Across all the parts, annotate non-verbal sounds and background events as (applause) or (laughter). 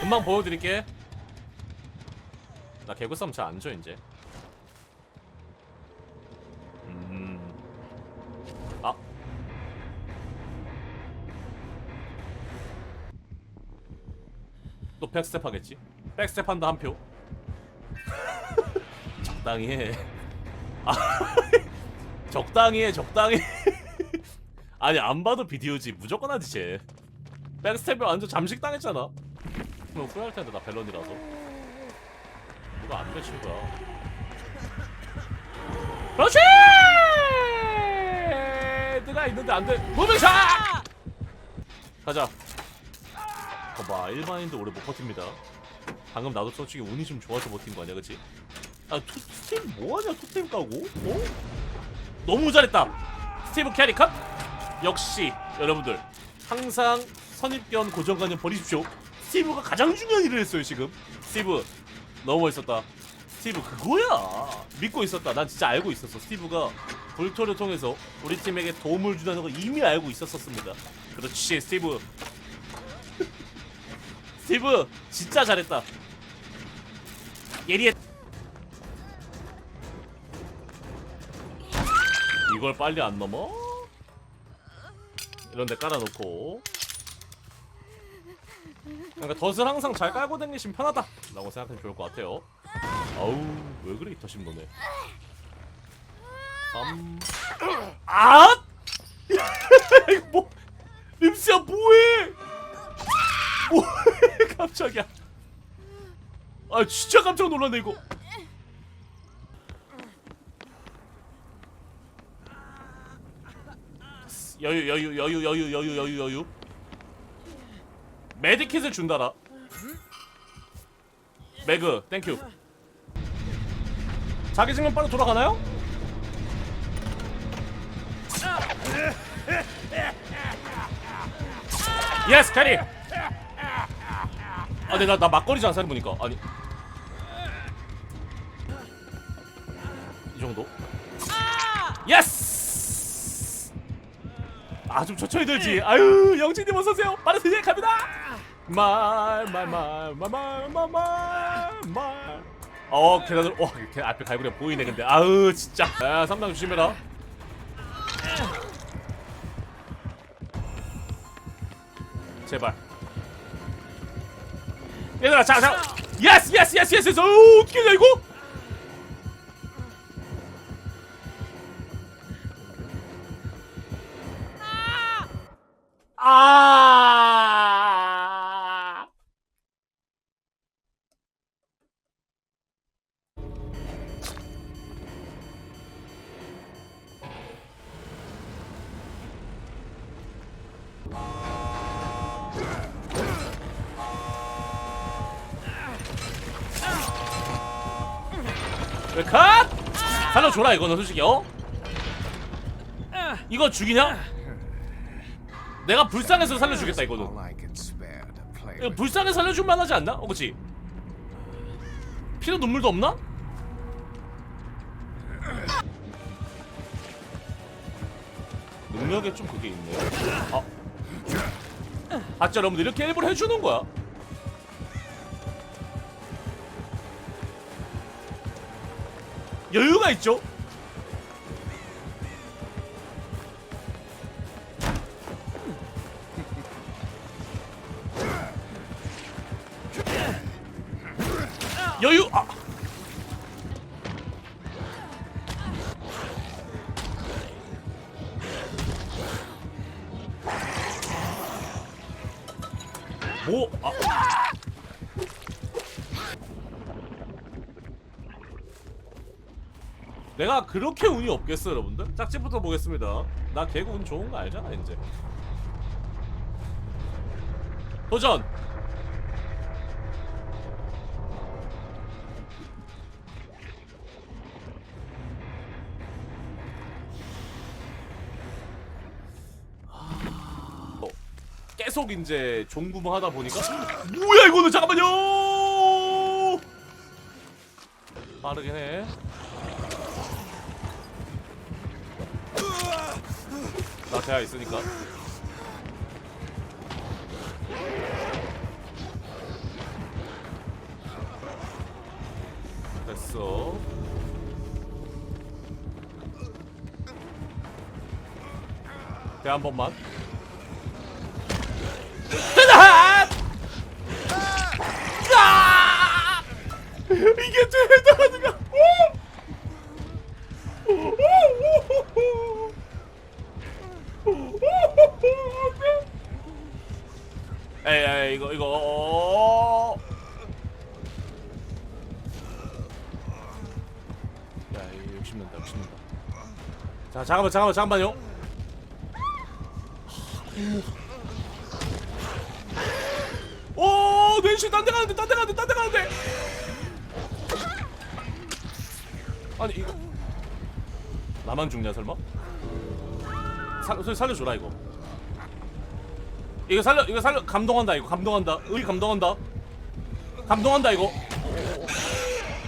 금방 보여드릴게. 나 개구 싸움 잘안 줘 이제. 음. 아. 또 백스텝 하겠지? 백스텝 한다 한표. (laughs) 적당히 해. 아, (laughs) 적당히 해 적당히 (laughs) 아니 안 봐도 비디오지. 무조건 하지 쟤. 백스텝이 완전 잠식 당했잖아 그럼 후회할 텐데 나 벨런이라서. 누가 안 되신 거야. 그렇지! 누가 있는데 안돼. 무빙샷! 가자. 봐봐 일반인도 오래 못 버팁니다. 방금 나도 솔직히 운이 좀 좋아서 버틴 거 아니야 그치? 아 투팀 뭐하냐 투팀 까고? 어? 너무 잘했다. 스티브 캐리 컷! 역시 여러분들. 항상 선입견 고정관념 버리십시오 스티브가 가장 중요한 일을 했어요 지금. 스티브 너무 멋있었다. 스티브 그거야. 믿고 있었다. 난 진짜 알고 있었어. 스티브가 불토를 통해서 우리 팀에게 도움을 주다는 걸 이미 알고 있었었습니다. 그렇지 스티브. (laughs) 스티브 진짜 잘했다. 예리했 이걸 빨리 안 넘어? 이런 데 깔아놓고 그러니까 덫을 항상 잘 깔고 다니시면 편하다 라고 생각하면 좋을 것 같아요. 아우 왜 그래 이 덫인 너네 음... 아! (laughs) 이거 뭐 림스야 뭐해? 뭐해? (laughs) 깜짝이야. 아 진짜 깜짝 놀랐네 이거. 여유 여유 여유 여유 여유 여유 여유 메디킷을 준다라. 매그 땡큐. 자기 증명 빨리 돌아가나요? 예스 캐리 아 근데 나, 나 막걸리 장사를 보니까. 아니. 이 정도? 예스 아 좀 천천히 들지. 아유 영진님 어서오세요. 빠른 스제 갑니다 말말말말말 말말말. 어 계단을 와 걔 앞에 갈고리 보이네 근데. 아우 진짜. 야 3당 조심해라. 제발. 얘들아 자 자. 예스 예스 예스 예스 예스 오 어떻게 냐 이거? 아 살려줘라 이거는 솔직히 어? 이거 죽이냐? 내가 불쌍해서 살려주겠다 이거는 이거 with. 불쌍해 살려줄 만하지 않나? 어 그치? 피도 눈물도 없나? 능력에 좀 그게 있네 아 봤죠 여러분들 이렇게 일부러 해주는 거야 여유가 있죠? 여유 아 내가 그렇게 운이 없겠어 여러분들? 짝집부터 보겠습니다. 나 개그 운 좋은 거 알잖아 이제. 도전! 어, 계속 이제 종구멍 하다 보니까. 뭐야 이거는! 잠깐만요! 빠르긴 해 나 대야 있으니까. 됐어. 대 한 번만. (laughs) 아! 아! 이게 죄다. 욕심낸다, 욕심낸다. 자, 잠깐만, 잠깐만, 잠깐만요. 오, 낸시 딴데 가는데, 딴데 가는데, 딴데 가는데. 아니 이거 나만 죽냐 설마? 살, 살- 살려줘라 이거. 이거 살려, 이거 살려, 감동한다 이거, 감동한다. 의 감동한다. 감동한다 이거.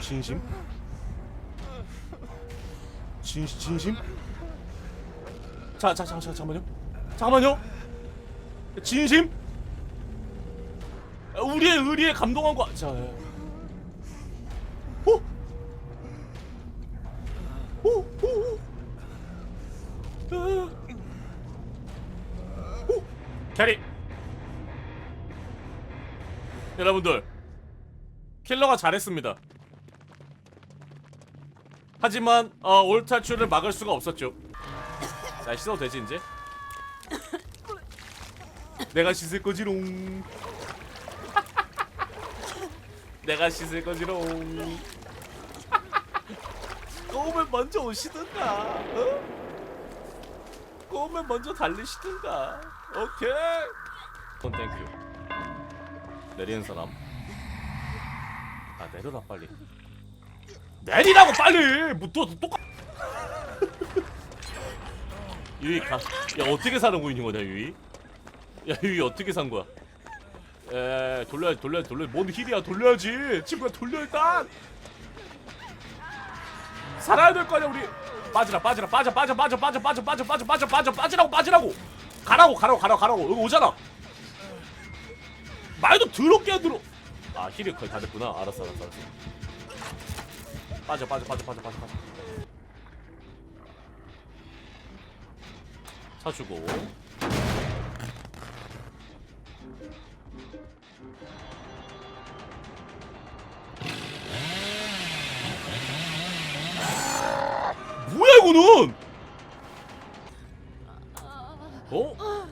진심? 진 진심? 자, 자, 자, 자, 잠깐만요. 잠깐만요. 진심? 우리의 의리에 감동한 거. 자? 오, 오, 오. 아. 오. 캐리. 여러분들, 킬러가 잘했습니다. 하지만 어, 올 탈출을 막을 수가 없었죠. 자, 씻어도 되지 이제? 내가 씻을 거지롱. 내가 씻을 거지롱. 꼬우면 먼저 오시든가. 어? 꼬우면 먼저 달리시든가. 오케이. 돈 땡큐. 내리는 사람. 아 내려라 빨리. 내리라고 빨리. 뭐또 똑같. (laughs) 유이 가. 야 어떻게 사는 거있는 거냐 유이? 야 유이 어떻게 산 거야? 에 돌려야지 돌려야지 돌려. 뭔 힐이야 돌려야지. 친구야 돌려 일단. 살아야 될 거 아니야 우리. 빠지라 빠지라 빠져 빠져 빠져 빠져 빠져 빠져 빠져 빠져 빠져 빠지라고 빠지라고. 가라고 가라고 가라고 가라고 여기 오잖아. 말도 더럽게 안 들어. 아 힐이 거의 다 됐구나. 알았어 알았어 알았어. 빠져 빠져 빠져 빠져 빠져 빠져. 사주고. 뭐야 이거는? 어?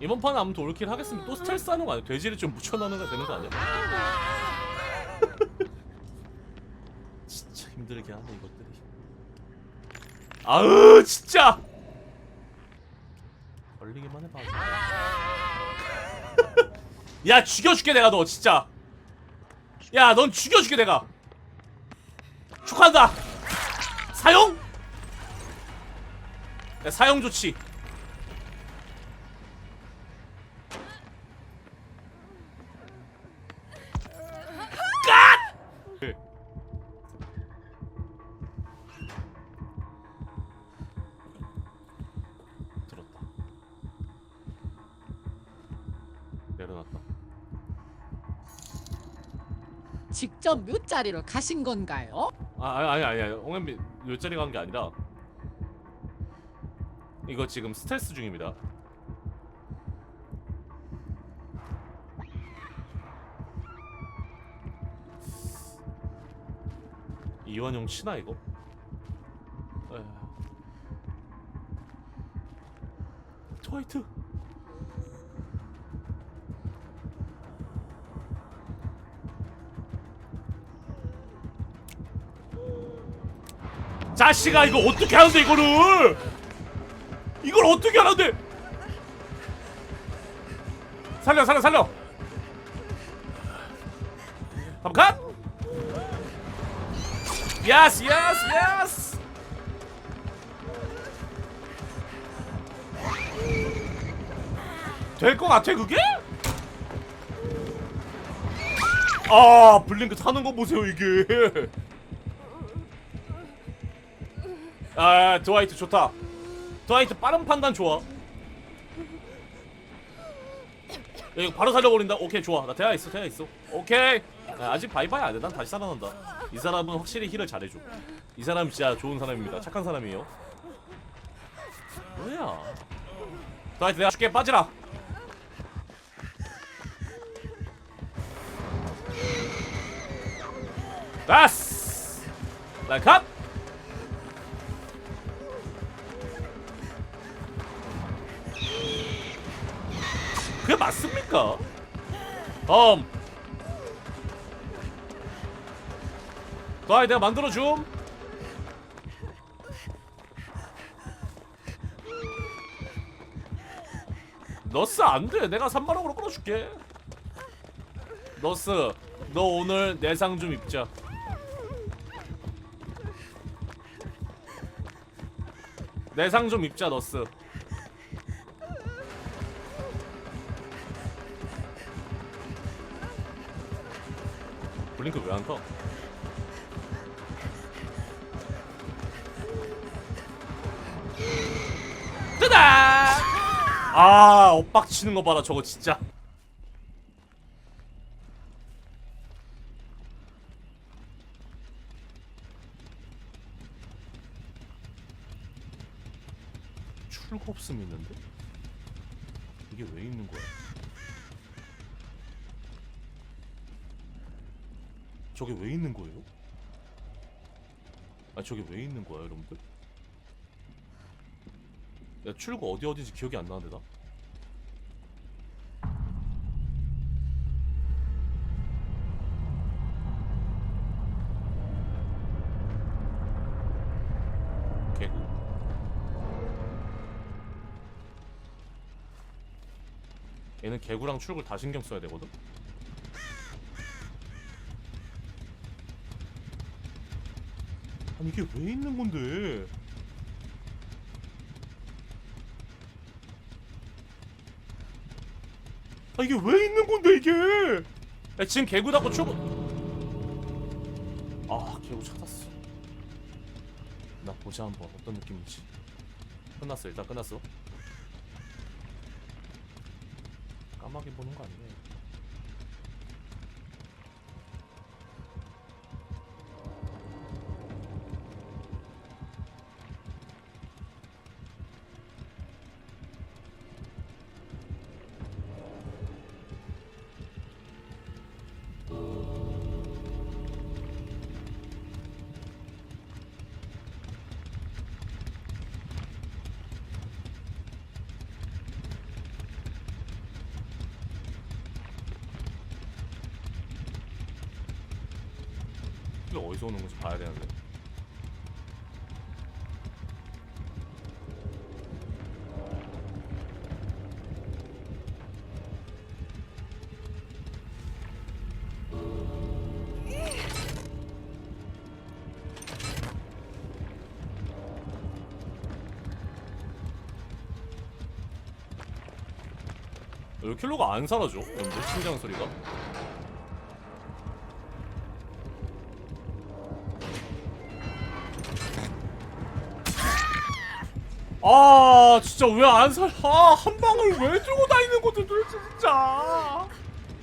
이번 판은 아무튼 올킬 하겠습니다. 또 스트레스 하는 거 아니야? 돼지를 좀 묻혀넣는 거 되는 거 아니야? 진짜 힘들게 하네 이것들이. 아으 진짜. 걸리기만 해봐. (laughs) 야 죽여줄게 내가 너 진짜. 야 넌 죽여줄게 내가. 축하한다. 사용. 야, 사용 조치. 직접 몇 자리로 가신 건가요? 아 아니 아니 아니 홍현빈 요자리 간 게 아니라 이거 지금 스트레스 중입니다. 이완용 치나 이거? 에휴. 트와이트 자식아 이거 어떻게 하는데 이거를? 이걸 어떻게 하는데? 살려 살려 살려. 한칸 예스 예스 예스 될것 같아 그게? 아 블링크 타는 거 보세요 이게 아 드와이트 좋다 드와이트 빠른 판단 좋아 이거 바로 살려버린다. 오케이 좋아. 나 대화 있어. 대화 있어. 오케이. 아, 아직 바이바이 안 돼. 난 다시 살아난다. 이 사람은 확실히 힐을 잘해줘. 이 사람 진짜 좋은 사람입니다. 착한 사람이에요. 뭐야? 나이트 내가 줄게 빠지라. 나스. 나 컷. 그게 맞습니까? 다음. 나이 내가 만들어줌. 너스 안 돼. 내가 3만원으로 끌어줄게. 너스 너 오늘 내상 좀 입자. 내상 좀 입자 너스 왜안 떠? 뜨다! 아, 엇박 치는 거 봐라, 저거 진짜. 출구 없음 있는데? 이게 왜 있는 거야? 저게 왜 있는 거예요? 아 저게 왜 있는 거야 여러분들? 야 출구 어디 어디지 기억이 안 나는데 나? 개구 얘는 개구랑 출구를 다 신경 써야 되거든? 아니 이게 왜 있는 건데? 아 이게 왜 있는 건데 이게? 야 지금 개구 닫고 출구. 아 개구 찾았어. 나 보자 한번. 어떤 느낌인지. 끝났어 일단 끝났어. 까마귀 보는 거 아니네 이거 어디서 오는 건지 봐야 되는데 왜 킬로가 안 사라져? 여러분들 심장 소리가 아 진짜 왜 안 살? 아한 방울 왜 들고 다니는 거지 도대체 진짜